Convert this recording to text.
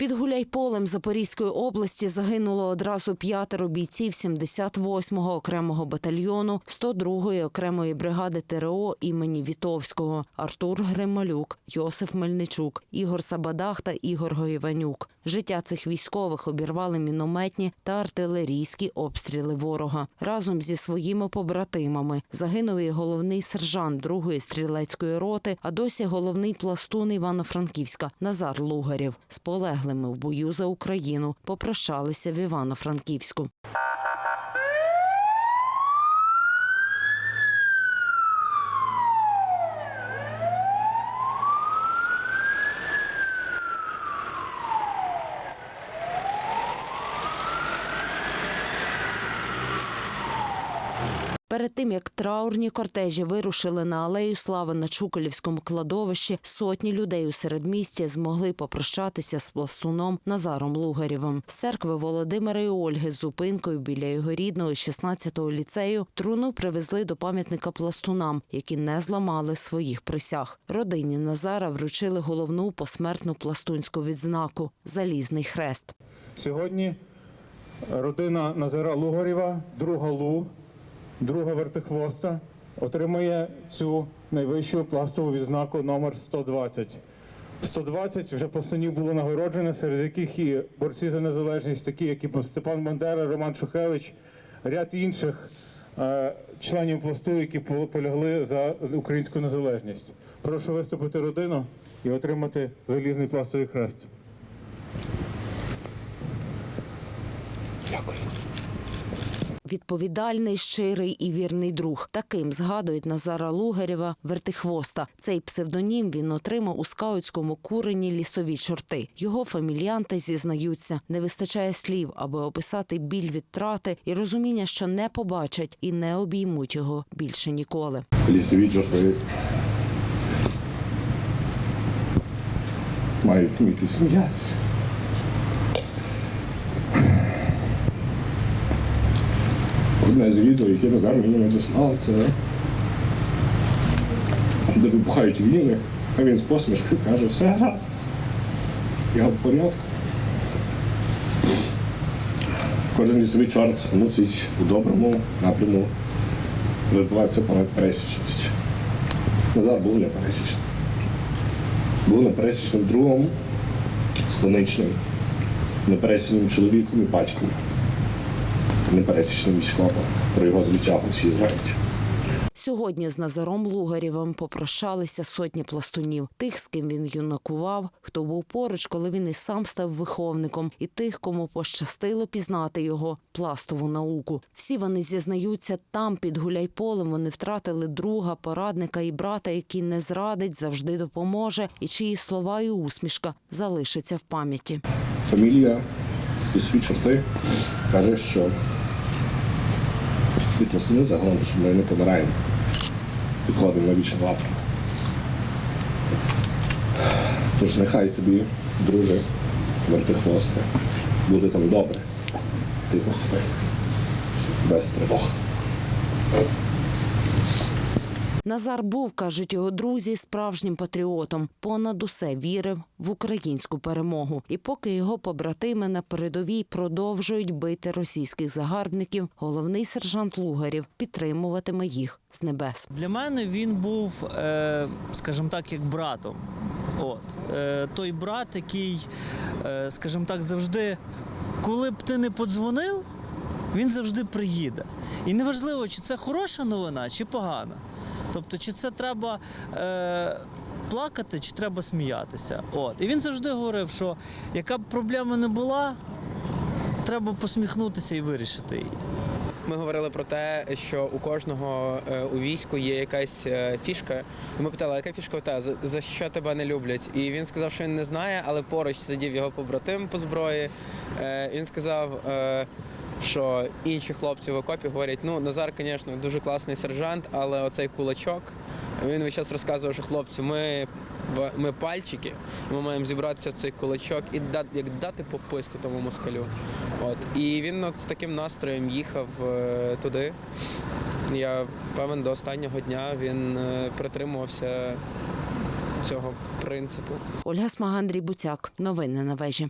Під Гуляйполем Запорізької області загинуло одразу п'ятеро бійців 78-го окремого батальйону 102-ї окремої бригади ТРО імені Вітовського Артур Грималюк, Йосиф Мельничук, Ігор Сабадах та Ігор Гоєванюк. Життя цих військових обірвали мінометні та артилерійські обстріли ворога. Разом зі своїми побратимами загинув і головний сержант другої стрілецької роти, а досі головний пластун Івано-Франківська Назар Лугарів З полеглими в бою за Україну попрощалися в Івано-Франківську. Перед тим як траурні кортежі вирушили на алею слави на Чуколівському кладовищі, сотні людей у середмісті змогли попрощатися з пластуном Назаром Лугарєвим. З церкви Володимира і Ольги з зупинкою біля його рідного 16-го ліцею труну привезли до пам'ятника пластунам, які не зламали своїх присяг. Родині Назара вручили головну посмертну пластунську відзнаку залізний хрест. Сьогодні родина Назара Лугарєва, друга Лу, друга вертихвоста, отримує цю найвищу пластову відзнаку номер 120. 120 вже пластунів було нагороджено, серед яких і борці за незалежність, такі як і Степан Бандера, Роман Шухевич, ряд інших е, членів пласту, які полягли за українську незалежність. Прошу виступити родину і отримати залізний пластовий хрест. Дякую. Відповідальний, щирий і вірний друг. Таким згадують Назара Лугарєва Вертихвоста. Цей псевдонім він отримав у скаутському курені лісові чорти. Його фамільянти зізнаються, не вистачає слів, аби описати біль від трати і розуміння, що не побачать і не обіймуть його більше ніколи. лісові чорти мають вміти сміятися. Одне з відео, яке Назар мені надіслав, це де вибухають війни, а він з посмішкою каже, все гаразд. Я в порядку. Кожен лісовий чорт мусить у доброму напряму відбувається понад пересічність. Назар був непересічним. Був непересічним другом, станичним, непересічним чоловіком і батьком, непересічним військовим. Про його звитягу всі знають. Сьогодні з Назаром Лугарєвим попрощалися сотні пластунів, тих, з ким він юнакував, хто був поруч, коли він і сам став виховником, і тих, кому пощастило пізнати його пластову науку. Всі вони зізнаються, там під гуляйполем вони втратили друга, порадника і брата, який не зрадить, завжди допоможе, і чиї слова і усмішка залишаться в пам'яті. Фамілія лісові чорти каже, що від весни загалом, що ми не помираємо. Підходимо на вічну лапу. Тож нехай тобі, друже, вертихвосте, буде там добре. Тихо спи. Без тривог. Назар був, кажуть його друзі, справжнім патріотом. Понад усе вірив в українську перемогу. І поки його побратими на передовій продовжують бити російських загарбників, головний сержант Лугарів підтримуватиме їх з небес. Для мене він був, е, скажімо так, як братом. От. Е, той брат, який, е, скажімо так, завжди, коли б ти не подзвонив, він завжди приїде. І неважливо, чи це хороша новина, чи погана. Тобто, чи це треба е, плакати, чи треба сміятися. От. І він завжди говорив, що яка б проблема не була, треба посміхнутися і вирішити її. Ми говорили про те, що у кожного е, у війську є якась е, фішка. І ми питали, яка фішка у тебе, за, що тебе не люблять? І він сказав, що він не знає, але поруч сидів його побратим по зброї. Е, і Він сказав, е, що інші хлопці в окопі говорять: ну, Назар, звісно, дуже класний сержант, але оцей кулачок. Він весь час розказував, що хлопці, ми, ми пальчики, ми маємо зібратися в цей кулачок і дати, як дати по писку тому москалю. От. І він от з таким настроєм їхав е, туди. Я певен, до останнього дня він е, притримувався цього принципу. Ольга Смагандрій Буцяк. Новини на вежі.